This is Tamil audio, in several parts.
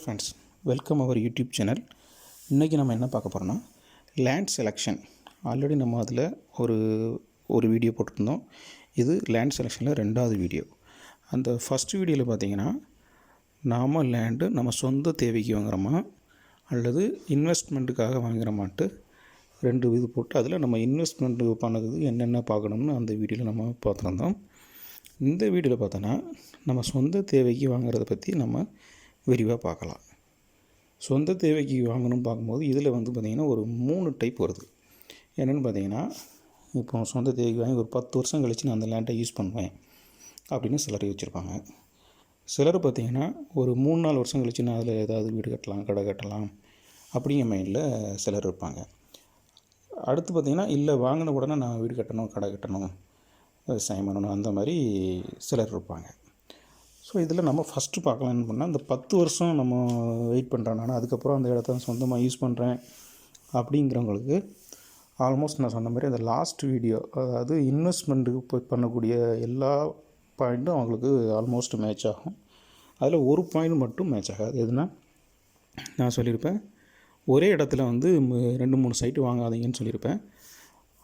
ஃப்ரெண்ட்ஸ் வெல்கம் அவர் யூடியூப் சேனல் இன்றைக்கி நம்ம என்ன பார்க்க போகிறோம்னா லேண்ட் செலெக்ஷன் ஆல்ரெடி நம்ம அதில் ஒரு ஒரு வீடியோ போட்டிருந்தோம். இது லேண்ட் செலெக்ஷனில் ரெண்டாவது வீடியோ அந்த ஃபஸ்ட் வீடியோவில் பார்த்தீங்கன்னா நாம் லேண்டு நம்ம சொந்த தேவைக்கு வாங்குறோமா அல்லது இன்வெஸ்ட்மெண்ட்டுக்காக வாங்குறோமான்ட்டு ரெண்டு இது போட்டு அதில் நம்ம இன்வெஸ்ட்மெண்ட்டு பண்ணது என்னென்ன பார்க்கணும்னு அந்த வீடியோவில் நம்ம பார்த்துருந்தோம். இந்த வீடியோவில் பார்த்தோன்னா நம்ம சொந்த தேவைக்கு வாங்குறத பற்றி நம்ம விரிவாக பார்க்கலாம். சொந்த தேவைக்கு வாங்கணும்னு பார்க்கும்போது இதில் வந்து பார்த்திங்கன்னா ஒரு மூணு டைப் வருது. என்னென்னு பார்த்தீங்கன்னா இப்போ சொந்த தேவைக்கு வாங்கி ஒரு பத்து வருஷம் கழித்து நான் அந்த லேண்டை யூஸ் பண்ணுவேன் அப்படின்னு சிலர் வச்சுருப்பாங்க சிலர் பார்த்திங்கன்னா ஒரு மூணு நாலு வருஷம் கழித்து நான் அதில் ஏதாவது வீடு கட்டலாம் கடை கட்டலாம் அப்படிங்கிற மைண்டில் சிலர் இருப்பாங்க. அடுத்து பார்த்திங்கன்னா இல்லை வாங்கின உடனே நான் வீடு கட்டணும் கடை கட்டணும் விவசாயம் பண்ணணும் அந்த மாதிரி சிலர் இருப்பாங்க. ஸோ இதில் நம்ம ஃபஸ்ட்டு என்ன பண்ணால் இந்த பத்து வருஷம் நம்ம வெயிட் பண்ணுறேன் நான். அதுக்கப்புறம் அந்த இடத்த சொந்தமாக யூஸ் பண்ணுறேன் அப்படிங்கிறவங்களுக்கு ஆல்மோஸ்ட் நான் சொன்ன மாதிரி அந்த லாஸ்ட் வீடியோ அதாவது இன்வெஸ்ட்மெண்ட்டுக்கு போய் பண்ணக்கூடிய எல்லா பாயிண்ட்டும் அவங்களுக்கு ஆல்மோஸ்ட் மேட்ச் ஆகும். அதில் ஒரு பாயிண்ட் மட்டும் மேட்ச் ஆகாது. எதுனா நான் சொல்லியிருப்பேன் ஒரே இடத்துல வந்து ரெண்டு மூணு சைட்டு வாங்காதீங்கன்னு சொல்லியிருப்பேன்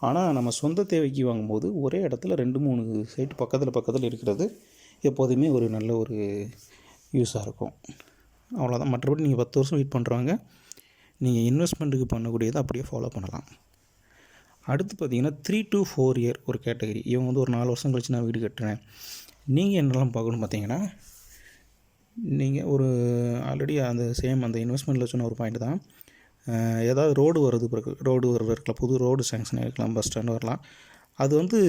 ஆனால் நம்ம சொந்த தேவைக்கு வாங்கும்போது ஒரே இடத்துல ரெண்டு மூணு சைட்டு பக்கத்தில் பக்கத்தில் இருக்கிறது எப்போதுமே ஒரு நல்ல ஒரு யூஸாக இருக்கும். அவ்வளோதான் மற்றபடி நீங்கள் பத்து வருஷம் வெயிட் பண்ணுறவங்க நீங்கள் இன்வெஸ்ட்மெண்ட்டுக்கு பண்ணக்கூடியதை அப்படியே ஃபாலோ பண்ணலாம். அடுத்து பார்த்தீங்கன்னா த்ரீ டு ஃபோர் இயர் ஒரு கேட்டகரி இவங்க வந்து ஒரு நாலு வருஷம் கழிச்சு நான் வீடு கட்டுறேன். நீங்கள் என்னெல்லாம் பார்க்கணும் பார்த்தீங்கன்னா நீங்கள் ஒரு ஆல்ரெடி அந்த சேம் அந்த இன்வெஸ்ட்மெண்ட்டில் சொன்ன ஒரு பாயிண்ட் தான். ஏதாவது ரோடு வருது பிறகு ரோடு வர்றது இருக்கலாம் புது ரோடு சேங்ஷன் இருக்கலாம் பஸ் ஸ்டாண்ட் வரலாம். அது வந்து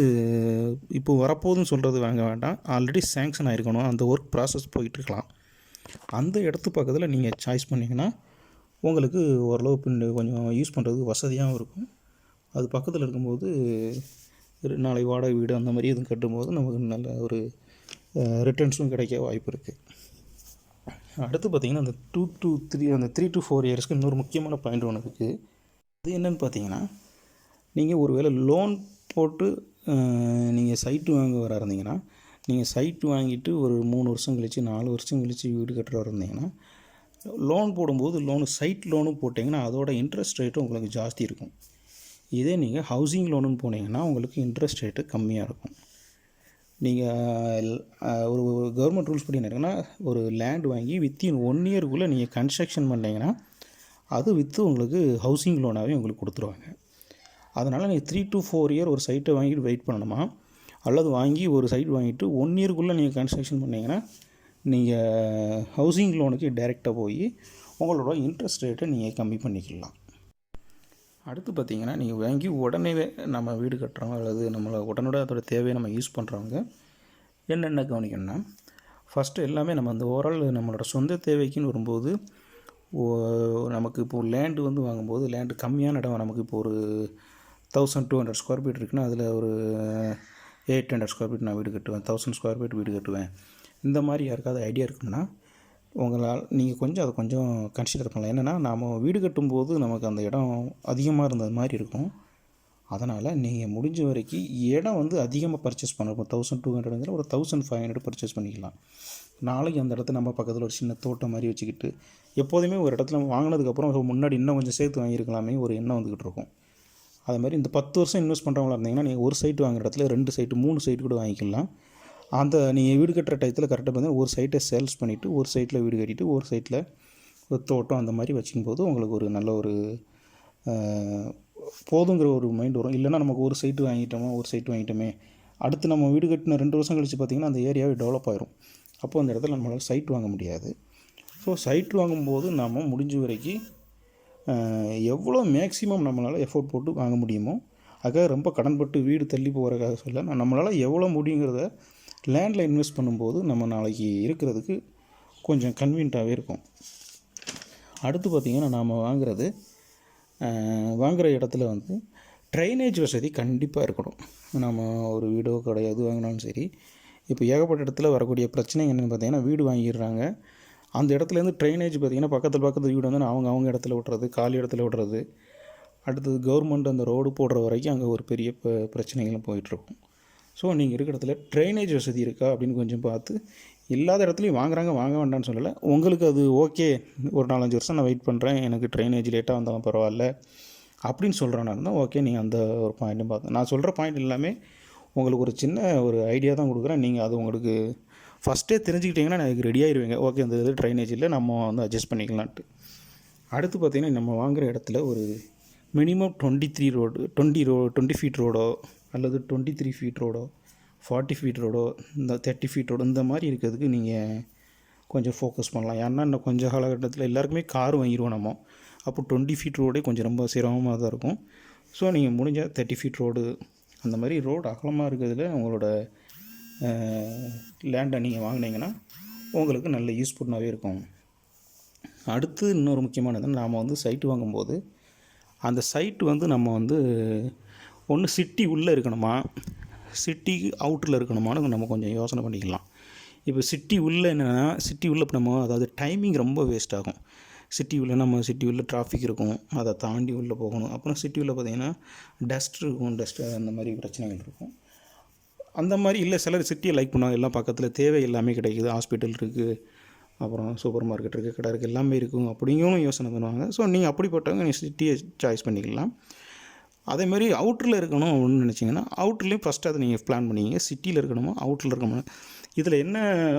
இப்போ வரப்போகுதுன்னு சொல்கிறது வாங்க வேண்டாம். ஆல்ரெடி சேங்ஷன் ஆகிருக்கணும் அந்த ஒர்க் ப்ராசஸ் போயிட்டுருக்கலாம். அந்த இடத்து பக்கத்தில் நீங்கள் சாய்ஸ் பண்ணிங்கன்னா உங்களுக்கு ஓரளவு பின் கொஞ்சம் யூஸ் பண்ணுறதுக்கு வசதியாகவும் இருக்கும். அது பக்கத்தில் இருக்கும்போது நாளை வாடகை வீடு அந்த மாதிரி எதுவும் கட்டும்போது நமக்கு நல்ல ஒரு ரிட்டர்ன்ஸும் கிடைக்க வாய்ப்பு இருக்குது அடுத்து பார்த்திங்கன்னா அந்த டூ டூ த்ரீ அந்த த்ரீ டூ ஃபோர் இயர்ஸ்க்கு இன்னொரு முக்கியமான பாயிண்ட் ஒன்று இருக்குது அது என்னென்னு பார்த்தீங்கன்னா நீங்கள் ஒருவேளை லோன் போட்டு நீங்கள் சைட்டு வாங்க வர இருந்தீங்கன்னா நீங்கள் சைட்டு வாங்கிட்டு ஒரு மூணு வருஷம் கழித்து நாலு வருஷம் கழித்து வீடு கட்டுற இருந்தீங்கன்னா லோன் போடும்போது லோனு சைட் லோனும் போட்டிங்கன்னா அதோட இன்ட்ரெஸ்ட் ரேட்டும் உங்களுக்கு ஜாஸ்தி இருக்கும். இதே நீங்கள் ஹவுசிங் லோனுன்னு போனீங்கன்னா உங்களுக்கு இன்ட்ரெஸ்ட் ரேட்டு கம்மியாக இருக்கும். நீங்கள் ஒரு கவர்மெண்ட் ரூல்ஸ் படி என்ன இருக்குன்னா ஒரு லேண்ட் வாங்கி வித்தின் ஒன் இயருக்குள்ளே நீங்கள் கன்ஸ்ட்ரக்ஷன் பண்ணிங்கன்னா அது விற்று உங்களுக்கு ஹவுசிங் லோனாகவே உங்களுக்கு கொடுத்துருவாங்க. அதனால் நீங்கள் த்ரீ டு ஃபோர் இயர் ஒரு சைட்டை வாங்கிட்டு வெயிட் பண்ணணுமா? அல்லது வாங்கி ஒரு சைட் வாங்கிட்டு ஒன் இயர்க்குள்ளே நீங்கள் கன்ஸ்ட்ரக்ஷன் பண்ணிங்கன்னா நீங்கள் ஹவுசிங் லோனுக்கு டைரெக்டாக போய் உங்களோட இன்ட்ரெஸ்ட் ரேட்டை நீங்கள் கம்மி பண்ணிக்கலாம். அடுத்து பார்த்தீங்கன்னா நீங்கள் வாங்கி உடனே நம்ம வீடு கட்டுறோம் அல்லது நம்மளை உடனே அதோட தேவையை நம்ம யூஸ் பண்ணுறவங்க என்னென்ன கவனிக்கணும்னா ஃபஸ்ட்டு எல்லாமே நம்ம அந்த ஓவரால் நம்மளோட சொந்த தேவைக்குன்னு வரும்போது ஓ- நமக்கு இப்போது லேண்டு வந்து வாங்கும்போது லேண்டு கம்மியான இடம் நமக்கு இப்போ ஒரு thousand two hundred square feet இருக்குன்னா அதில் ஒரு எயிட் ஹண்ட்ரட் ஸ்கொயர் ஃபீட் நான் வீடு கட்டுவேன். தௌசண்ட் ஸ்கொயர் ஃபீட் வீடு கட்டுவேன். இந்த மாதிரி யாருக்காவது ஐடியா இருக்குன்னா உங்களால் நீங்கள் கொஞ்சம் அதை கொஞ்சம் கன்சிடர் பண்ணலாம். என்னென்னா நாம் வீடு கட்டும்போது நமக்கு அந்த இடம் அதிகமாக இருந்தது மாதிரி இருக்கும். அதனால் நீங்கள் முடிஞ்ச வரைக்கும் இடம் வந்து அதிகமாக பர்ச்சேஸ் பண்ணுறோம் தௌசண்ட் டூ ஹண்ட்ரட்ங்கிற ஒரு தௌசண்ட் ஃபைவ் ஹண்ட்ரட் பர்ச்சேஸ் பண்ணிக்கலாம். நாளைக்கு அந்த இடத்த நம்ம பக்கத்தில் ஒரு சின்ன தோட்டம் மாதிரி வச்சுக்கிட்டு எப்போதுமே ஒரு இடத்துல வாங்கினதுக்கப்புறம் முன்னாடி இன்னும் கொஞ்சம் சேர்த்து வாங்கியிருக்கலாமே ஒரு எண்ணம் வந்துக்கிட்டு இருக்கும். அது மாதிரி இந்த பத்து வருஷம் இன்வெஸ்ட் பண்ணுறவங்களா இருந்தீங்கன்னா நீங்கள் ஒரு சைட்டு வாங்குற இடத்துல ரெண்டு சைட்டு மூணு சைட்டு கூட வாங்கிக்கலாம். அந்த நீங்கள் வீடு கட்டுற டயத்தில் கரெக்டாக பார்த்தீங்கன்னா ஒரு சைட்டை சேல்ஸ் பண்ணிவிட்டு ஒரு சைட்டில் வீடு கட்டிட்டு ஒரு சைட்டில் ஒரு தோட்டம் அந்த மாதிரி வச்சுக்கும்போது உங்களுக்கு ஒரு நல்ல ஒரு போதுங்கிற ஒரு மைண்ட் வரும். இல்லைன்னா நமக்கு ஒரு சைட்டு வாங்கிட்டோமா ஒரு சைட்டு வாங்கிட்டோமே அடுத்து நம்ம வீடு கட்டின ரெண்டு வருஷம் கழிச்சு பார்த்திங்கன்னா அந்த ஏரியாவே டெவலப் ஆயிரும். அப்போ அந்த இடத்துல நம்மளால் சைட் வாங்க முடியாது. ஸோ சைட் வாங்கும்போது நாம் முடிஞ்ச வரைக்கும் எவ்வளோ மேக்ஸிமம் நம்மளால் எஃபோர்ட் போட்டு வாங்க முடியுமோ அதுக்காக ரொம்ப கடன்பட்டு வீடு தள்ளி போகிறக்காக சொல்ல நம்மளால் எவ்வளோ முடியுங்கிறத லேண்டில் இன்வெஸ்ட் பண்ணும்போது நம்ம நாளைக்கு இருக்கிறதுக்கு கொஞ்சம் கன்வீன்ட்டாகவே இருக்கும். அடுத்து பார்த்திங்கன்னா நாம் வாங்குறது வாங்குகிற இடத்துல வந்து ட்ரைனேஜ் வசதி கண்டிப்பாக இருக்கணும். நம்ம ஒரு வீடோ கடை எது வாங்கினாலும் சரி இப்போ ஏகப்பட்ட இடத்துல வரக்கூடிய பிரச்சனை என்னென்னு பார்த்தீங்கன்னா வீடு வாங்கிடுறாங்க. அந்த இடத்துலேருந்து ட்ரைனேஜ் பார்த்திங்கன்னா பக்கத்தில் பக்கத்தில் வீடு வந்து அவங்க அவங்க இடத்துல விட்றது காலி இடத்துல விட்றது அடுத்தது கவர்மெண்ட் அந்த ரோடு போடுற வரைக்கும் அங்கே ஒரு பெரிய ப பிரச்சனைகளும் போயிட்டுருக்கும். ஸோ நீங்கள் இருக்கிற இடத்துல ட்ரைனேஜ் வசதி இருக்கா அப்படின்னு கொஞ்சம் பார்த்து இல்லாத இடத்துலையும் வாங்குறாங்க வாங்க வேண்டாம்னு சொல்லலை. உங்களுக்கு அது ஓகே ஒரு நாலஞ்சு வருஷம் நான் வெயிட் பண்ணுறேன் எனக்கு ட்ரைனேஜ் லேட்டாக வந்தாலும் பரவாயில்ல. அப்படின்னு சொல்கிறேன்னா இருந்தால் ஓகே நீங்கள் அந்த ஒரு பாயிண்ட்டும் பார்த்து. நான் சொல்கிற பாயிண்ட் எல்லாமே உங்களுக்கு ஒரு சின்ன ஒரு ஐடியா தான் கொடுக்குறேன். நீங்கள் அது உங்களுக்கு ஃபஸ்ட்டே தெரிஞ்சுக்கிட்டிங்கன்னா எனக்கு ரெடி ஆயிருவீங்க. ஓகே இந்த இது ட்ரைனேஜ் இல்லை நம்ம வந்து அட்ஜஸ்ட் பண்ணிக்கலான்ட்டு அடுத்து பார்த்திங்கன்னா நம்ம வாங்குகிற இடத்துல ஒரு minimum twenty three road twenty row twenty feet ரோடோ அல்லது டுவெண்ட்டி த்ரீ ஃபீட் ரோடோ ஃபார்ட்டி ஃபீட் ரோடோ இந்த தேர்ட்டி ஃபீட் ரோடு இந்த மாதிரி இருக்கிறதுக்கு நீங்கள் கொஞ்சம் ஃபோக்கஸ் பண்ணலாம். ஏன்னா இன்னும் கொஞ்சம் காலகட்டத்தில் எல்லாருக்குமே கார் வாங்கிடுவோம் நம்ம. அப்போ டுவெண்ட்டி ஃபீட் ரோடே கொஞ்சம் ரொம்ப சிரமமாக தான் இருக்கும். ஸோ நீங்கள் முடிஞ்சால் தேர்ட்டி ஃபீட் ரோடு அந்த மாதிரி ரோடு அகலமாக இருக்கிறதுல உங்களோட லேண்டை நீங்கள் வாங்கினீங்கன்னா உங்களுக்கு நல்ல யூஸ்ஃபுல்லாகவே இருக்கும். அடுத்து இன்னொரு முக்கியமானது நாம் வந்து சைட்டு வாங்கும்போது அந்த சைட்டு வந்து நம்ம வந்து ஒன்று சிட்டி உள்ளே இருக்கணுமா சிட்டி அவுட்டரில் இருக்கணுமான்னு நம்ம கொஞ்சம் யோசனை பண்ணிக்கலாம். இப்போ சிட்டி உள்ளே என்னென்னா சிட்டி உள்ளே இப்போ நம்ம அதாவது டைமிங் ரொம்ப வேஸ்ட் ஆகும். சிட்டி உள்ளே நம்ம சிட்டி உள்ளே டிராஃபிக் இருக்கும் அதை தாண்டி உள்ளே போகணும். அப்புறம் சிட்டி உள்ளே பார்த்திங்கன்னா டஸ்ட் இருக்கும் டஸ்ட் அந்த மாதிரி பிரச்சனைகள் இருக்கும். அந்த மாதிரி இல்லை சிலர் சிட்டியை லைக் பண்ணுவாங்க. எல்லாம் பக்கத்தில் தேவை எல்லாமே கிடைக்குது. ஹாஸ்பிட்டல் இருக்குது அப்புறம் சூப்பர் மார்க்கெட் இருக்குது கடை இருக்குது எல்லாமே இருக்கும் அப்படிங்கவும் யோசனை பண்ணுவாங்க. ஸோ நீங்கள் அப்படிப்பட்டவங்க நீங்கள் சிட்டியை சாய்ஸ் பண்ணிக்கலாம். அதேமாதிரி அவுட்டரில் இருக்கணும் அப்படின்னு நினச்சிங்கன்னா அவுட்டர்லேயும் ஃபஸ்ட்டு அதை நீங்கள் பிளான் பண்ணிங்க சிட்டியில் இருக்கணுமா அவுட்டரில் இருக்கணும்? இதில் என்ன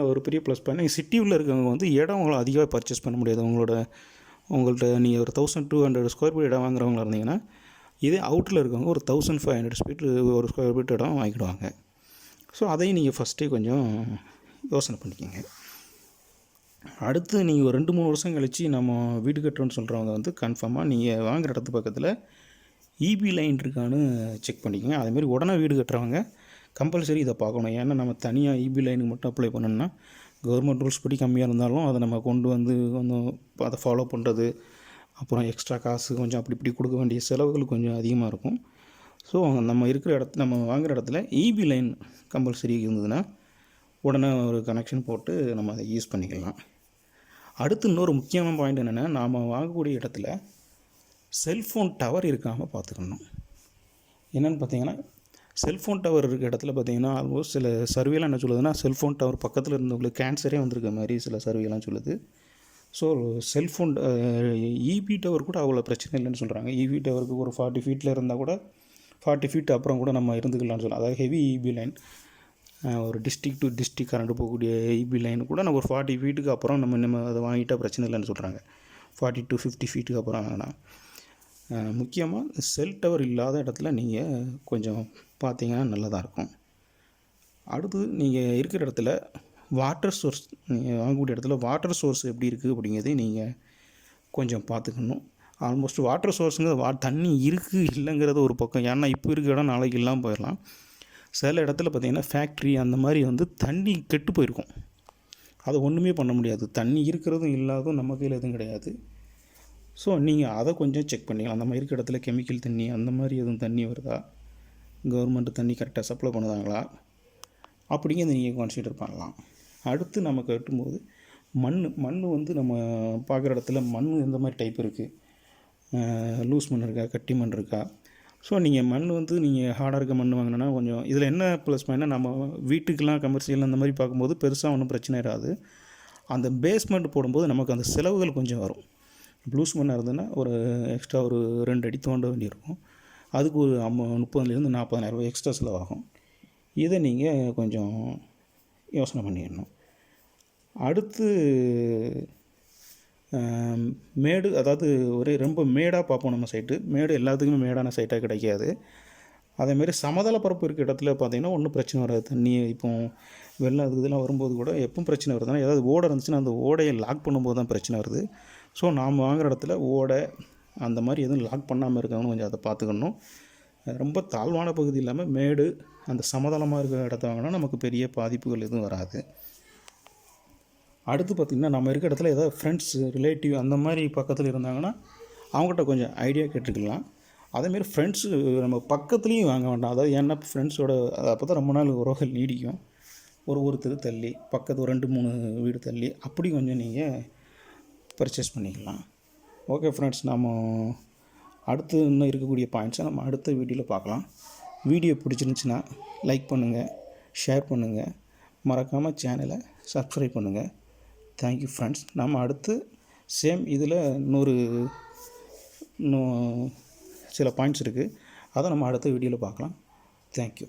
ஒரு பெரிய ப்ளஸ் பாயிண்ட் நீங்கள் சிட்டி உள்ள இருக்கவங்க வந்து இடம் உங்களை அதிகமாக பர்ச்சேஸ் பண்ண முடியாது. உங்களோட உங்கள்கிட்ட நீங்கள் ஒரு thousand two hundred square feet இடம் வாங்குறவங்களா இருந்தீங்கன்னா இதே அவுட்டில் இருக்கவங்க ஒரு தௌசண்ட் ஃபைவ் ஹண்ட்ரட் ஸ்பீட் ஒரு ஸ்கொயர் ஃபீட் இடம் வாங்கிடுவாங்க. ஸோ அதையும் நீங்கள் ஃபஸ்ட்டே கொஞ்சம் யோசனை பண்ணிக்கோங்க. அடுத்து நீங்கள் ஒரு ரெண்டு மூணு வருஷம் கழித்து நம்ம வீடு கட்டுறோன்னு சொல்கிறவங்க வந்து கன்ஃபார்மாக நீங்கள் வாங்குகிற இடத்து பக்கத்தில் இபி லைன் இருக்கான்னு செக் பண்ணிக்கோங்க. அதேமாரி உடனே வீடு கட்டுறவங்க கம்பல்சரி இதை பார்க்கணும். ஏன்னா நம்ம தனியாக இபி லைனுக்கு மட்டும் அப்ளை பண்ணோம்னா கவர்மெண்ட் ரூல்ஸ் படி கம்மியாக இருந்தாலும் அதை நம்ம கொண்டு வந்து கொஞ்சம் அதை ஃபாலோ பண்ணுறது அப்புறம் எக்ஸ்ட்ரா காசு கொஞ்சம் அப்படி இப்படி கொடுக்க வேண்டிய செலவுகள் கொஞ்சம் அதிகமாக இருக்கும். ஸோ நம்ம இருக்கிற இடத்து நம்ம வாங்குகிற இடத்துல இபி லைன் கம்பல்சரி இருந்ததுன்னா உடனே ஒரு கனெக்ஷன் போட்டு நம்ம அதை யூஸ் பண்ணிக்கலாம். அடுத்து இன்னொரு முக்கியமான பாயிண்ட் என்னென்னா நாம் வாங்கக்கூடிய இடத்துல செல்ஃபோன் டவர் இருக்காமல் பார்த்துக்கணும். என்னென்னு பார்த்தீங்கன்னா செல்ஃபோன் டவர் இருக்கிற இடத்துல பார்த்தீங்கன்னா ஆல்மோஸ்ட் சில சர்வேலாம் என்ன சொல்லுதுன்னா செல்ஃபோன் டவர் பக்கத்தில் இருந்தவங்களுக்கு கேன்சரே வந்திருக்க மாதிரி சில சர்வேலாம் சொல்லுது. ஸோ செல்ஃபோன் இபி டவர் கூட அவ்வளோ பிரச்சனை இல்லைன்னு சொல்கிறாங்க இபி டவருக்கு ஒரு ஃபார்ட்டி ஃபீட்டில் இருந்தால் கூட ஃபார்ட்டி ஃபீட் அப்புறம் கூட நம்ம இருந்துக்கலாம்னு சொல்லலாம். அதாவது ஹெவி இபி லைன் ஒரு டிஸ்ட்ரிக் டு டிஸ்ட்ரிக் கரண்ட் போகக்கூடிய இபி லைன் கூட நம்ம ஒரு ஃபார்ட்டி ஃபீட்டுக்கு அப்புறம் நம்ம நம்ம அதை வாங்கிட்டா பிரச்சனை இல்லைன்னு சொல்கிறாங்க ஃபார்ட்டி டு ஃபிஃப்டி ஃபீட்டுக்கு அப்புறம் வாங்கினா முக்கியமாக செல் டவர் இல்லாத இடத்துல நீங்கள் கொஞ்சம் பார்த்தீங்கன்னா நல்லதாக இருக்கும். அடுத்து நீங்கள் இருக்கிற இடத்துல வாட்டர் சோர்ஸ் நீங்கள் வாங்கக்கூடிய இடத்துல வாட்டர் சோர்ஸ் எப்படி இருக்குது அப்படிங்கிறதையும் நீங்கள் கொஞ்சம் பார்த்துக்கணும். ஆல்மோஸ்ட் வாட்டர் சோர்ஸுங்க வா தண்ணி இருக்குது இல்லைங்கிறது ஒரு பக்கம். ஏன்னா இப்போ இருக்க இடம் நாளைக்கு இல்லாமல் போயிடலாம். சில இடத்துல பார்த்திங்கன்னா ஃபேக்ட்ரி அந்த மாதிரி வந்து தண்ணி கெட்டு போயிருக்கும். அதை ஒன்றுமே பண்ண முடியாது. தண்ணி இருக்கிறதும் இல்லாததும் நம்ம கையில் எதுவும் கிடையாது. ஸோ நீங்கள் அதை கொஞ்சம் செக் பண்ணிக்கலாம். அந்த மாதிரி இருக்கிற இடத்துல கெமிக்கல் தண்ணி அந்த மாதிரி எதுவும் தண்ணி வருதா? கவர்மெண்ட் தண்ணி கரெக்டாக சப்ளை பண்ணுதாங்களா? அப்படிங்கிறத நீங்கள் கான்சிடர் பண்ணலாம். அடுத்து நம்ம கட்டும்போது மண் மண் வந்து நம்ம பார்க்குற இடத்துல மண் எந்த மாதிரி டைப் இருக்குது லூஸ் மண் இருக்கா கட்டி மண் இருக்கா? ஸோ நீங்கள் மண் வந்து நீங்கள் ஹார்டாக இருக்க மண் வாங்கினா கொஞ்சம் இதில் என்ன ப்ளஸ் பாயிண்ட்னா நம்ம வீட்டுக்கெலாம் கமர்ஷியல் அந்த மாதிரி பார்க்கும்போது பெருசாக ஒன்றும் பிரச்சனை இராது அந்த பேஸ்மெண்ட் போடும்போது நமக்கு அந்த செலவுகள் கொஞ்சம் வரும். ப்ளூஸ் மண்ணாக இருந்ததுன்னா ஒரு எக்ஸ்ட்ரா ஒரு ரெண்டு அடி தோண்ட வேண்டியிருக்கும். அதுக்கு ஒரு அம்ம முப்பதுலேருந்து நாற்பதாயிரரூபா எக்ஸ்ட்ரா செலவாகும். இதை நீங்கள் கொஞ்சம் யோசனை பண்ணிடணும். அடுத்து மேடு அதாவது ஒரே ரொம்ப மேடாக பார்ப்போம் நம்ம சைட்டு மேடு எல்லாத்துக்குமே மேடான சைட்டாக கிடைக்காது. அதேமாரி சமதள பரப்பு இருக்க இடத்துல பார்த்தீங்கன்னா ஒன்றும் பிரச்சனை வராது. தண்ணி இப்போ வெள்ளம் அது இதெல்லாம் வரும்போது கூட எப்பவும் பிரச்சனை வருதுன்னா ஏதாவது ஓடை இருந்துச்சுன்னா அந்த ஓடையை லாக் பண்ணும்போது தான் பிரச்சனை வருது. ஸோ நாம் வாங்குற இடத்துல ஓடை அந்த மாதிரி எதுவும் லாக் பண்ணாமல் இருக்காங்கன்னு கொஞ்சம் அதை பார்த்துக்கணும். ரொம்ப தாழ்வான பகுதி இல்லாமல் மேடு அந்த சமதளமாக இருக்கிற இடத்த வாங்கினா நமக்கு பெரிய பாதிப்புகள் எதுவும் வராது. அடுத்து பார்த்திங்கன்னா நம்ம இருக்க இடத்துல ஏதாவது ஃப்ரெண்ட்ஸ் ரிலேட்டிவ் அந்த மாதிரி பக்கத்தில் இருந்தாங்கன்னா அவங்ககிட்ட கொஞ்சம் ஐடியா கேட்டுக்கலாம். அதேமாரி ஃப்ரெண்ட்ஸு நம்ம பக்கத்துலேயும் வாங்க வேண்டாம். அதாவது ஏன்னா ஃப்ரெண்ட்ஸோட அப்போ தான் ரொம்ப நாள் உறவுகள் நீடிக்கும். ஒரு ஒரு தள்ளி பக்கத்து ரெண்டு மூணு வீடு தள்ளி அப்படி கொஞ்சம் நீங்கள் பர்ச்சேஸ் பண்ணிக்கலாம். ஓகே ஃப்ரெண்ட்ஸ் நம்ம அடுத்து இன்னும் இருக்கக்கூடிய பாயிண்ட்ஸை நம்ம அடுத்த வீடியோவில் பார்க்கலாம். வீடியோ பிடிச்சிருந்துச்சுன்னா லைக் பண்ணுங்கள் ஷேர் பண்ணுங்கள் மறக்காமல் சேனலை சப்ஸ்கிரைப் பண்ணுங்கள் தேங்க்யூ ஃப்ரெண்ட்ஸ் நம்ம அடுத்து சேம் இதில் இன்னொரு இன்னும் சில பாயிண்ட்ஸ் இருக்குது அதை நம்ம அடுத்த வீடியோவில் பார்க்கலாம். தேங்க்யூ